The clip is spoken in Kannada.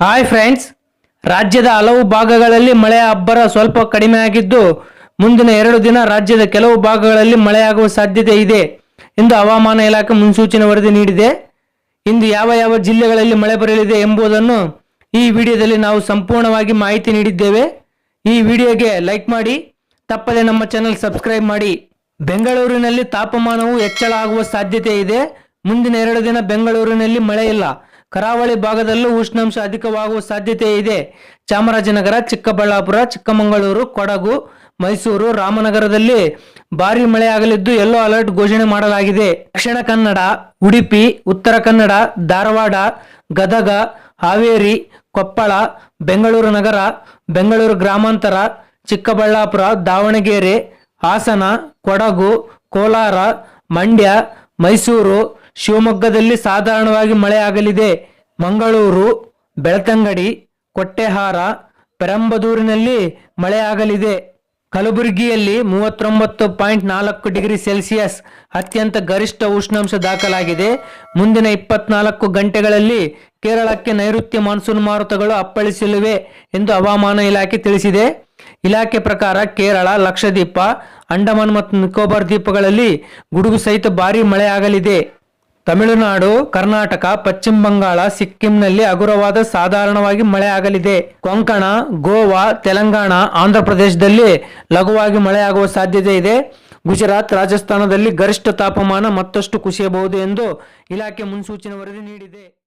ಹಾಯ್ ಫ್ರೆಂಡ್ಸ್ ರಾಜ್ಯದ ಹಲವು ಭಾಗಗಳಲ್ಲಿ ಮಳೆಯ ಅಬ್ಬರ ಸ್ವಲ್ಪ ಕಡಿಮೆಯಾಗಿದ್ದು ಮುಂದಿನ ಎರಡು ದಿನ ರಾಜ್ಯದ ಕೆಲವು ಭಾಗಗಳಲ್ಲಿ ಮಳೆಯಾಗುವ ಸಾಧ್ಯತೆ ಇದೆ ಎಂದು ಹವಾಮಾನ ಇಲಾಖೆ ಮುನ್ಸೂಚನೆ ವರದಿ ನೀಡಿದೆ. ಇಂದು ಯಾವ ಯಾವ ಜಿಲ್ಲೆಗಳಲ್ಲಿ ಮಳೆ ಬರಲಿದೆ ಎಂಬುದನ್ನು ಈ ವಿಡಿಯೋದಲ್ಲಿ ನಾವು ಸಂಪೂರ್ಣವಾಗಿ ಮಾಹಿತಿ ನೀಡಿದ್ದೇವೆ. ಈ ವಿಡಿಯೋಗೆ ಲೈಕ್ ಮಾಡಿ, ತಪ್ಪದೆ ನಮ್ಮ ಚಾನೆಲ್ ಸಬ್ಸ್ಕ್ರೈಬ್ ಮಾಡಿ. ಬೆಂಗಳೂರಿನಲ್ಲಿ ತಾಪಮಾನವು ಹೆಚ್ಚಳ ಆಗುವ ಸಾಧ್ಯತೆ ಇದೆ. ಮುಂದಿನ ಎರಡು ದಿನ ಬೆಂಗಳೂರಿನಲ್ಲಿ ಮಳೆ ಇಲ್ಲ ಕರಾವಳಿ ಭಾಗದಲ್ಲೂ ಉಷ್ಣಾಂಶ ಅಧಿಕವಾಗುವ ಸಾಧ್ಯತೆ ಇದೆ. ಚಾಮರಾಜನಗರ, ಚಿಕ್ಕಬಳ್ಳಾಪುರ, ಚಿಕ್ಕಮಗಳೂರು, ಕೊಡಗು, ಮೈಸೂರು, ರಾಮನಗರದಲ್ಲಿ ಭಾರಿ ಮಳೆಯಾಗಲಿದ್ದು ಯೆಲ್ಲೋ ಅಲರ್ಟ್ ಘೋಷಣೆ ಮಾಡಲಾಗಿದೆ. ದಕ್ಷಿಣ ಕನ್ನಡ, ಉಡುಪಿ, ಉತ್ತರ ಕನ್ನಡ, ಧಾರವಾಡ, ಗದಗ, ಹಾವೇರಿ, ಕೊಪ್ಪಳ, ಬೆಂಗಳೂರು ನಗರ, ಬೆಂಗಳೂರು ಗ್ರಾಮಾಂತರ, ಚಿಕ್ಕಬಳ್ಳಾಪುರ, ದಾವಣಗೆರೆ, ಹಾಸನ, ಕೊಡಗು, ಕೋಲಾರ, ಮಂಡ್ಯ, ಮೈಸೂರು ಶಿವಮೊಗ್ಗದಲ್ಲಿ ಸಾಧಾರಣವಾಗಿ ಮಳೆಯಾಗಲಿದೆ. ಮಂಗಳೂರು, ಬೆಳ್ತಂಗಡಿ, ಕೊಟ್ಟೆಹಾರ, ಪೆರಂಬದೂರಿನಲ್ಲಿ ಮಳೆಯಾಗಲಿದೆ. ಕಲಬುರಗಿಯಲ್ಲಿ ಮೂವತ್ತೊಂಬತ್ತು ಪಾಯಿಂಟ್ ನಾಲ್ಕು ಡಿಗ್ರಿ ಸೆಲ್ಸಿಯಸ್ ಅತ್ಯಂತ ಗರಿಷ್ಠ ಉಷ್ಣಾಂಶ ದಾಖಲಾಗಿದೆ. ಮುಂದಿನ ಇಪ್ಪತ್ನಾಲ್ಕು ಗಂಟೆಗಳಲ್ಲಿ ಕೇರಳಕ್ಕೆ ನೈಋತ್ಯ ಮಾನ್ಸೂನ್ ಮಾರುತಗಳು ಅಪ್ಪಳಿಸಲಿವೆ ಎಂದು ಹವಾಮಾನ ಇಲಾಖೆ ತಿಳಿಸಿದೆ. ಇಲಾಖೆ ಪ್ರಕಾರ ಕೇರಳ, ಲಕ್ಷದ್ವೀಪ, ಅಂಡಮಾನ್ ಮತ್ತು ನಿಕೋಬಾರ್ ದ್ವೀಪಗಳಲ್ಲಿ ಗುಡುಗು ಸಹಿತ ಭಾರೀ ಮಳೆಯಾಗಲಿದೆ. ತಮಿಳುನಾಡು, ಕರ್ನಾಟಕ, ಪಶ್ಚಿಮ ಬಂಗಾಳ, ಸಿಕ್ಕಿಂನಲ್ಲಿ ಹಗುರವಾದ ಸಾಧಾರಣವಾಗಿ ಮಳೆ ಆಗಲಿದೆ. ಕೊಂಕಣ, ಗೋವಾ, ತೆಲಂಗಾಣ, ಆಂಧ್ರ ಪ್ರದೇಶದಲ್ಲಿ ಲಘುವಾಗಿ ಮಳೆಯಾಗುವ ಸಾಧ್ಯತೆ ಇದೆ. ಗುಜರಾತ್ ರಾಜಸ್ಥಾನದಲ್ಲಿ ಗರಿಷ್ಠ ತಾಪಮಾನ ಮತ್ತಷ್ಟು ಕುಸಿಯಬಹುದು ಎಂದು ಇಲಾಖೆ ಮುನ್ಸೂಚನೆ ವರದಿ ನೀಡಿದೆ.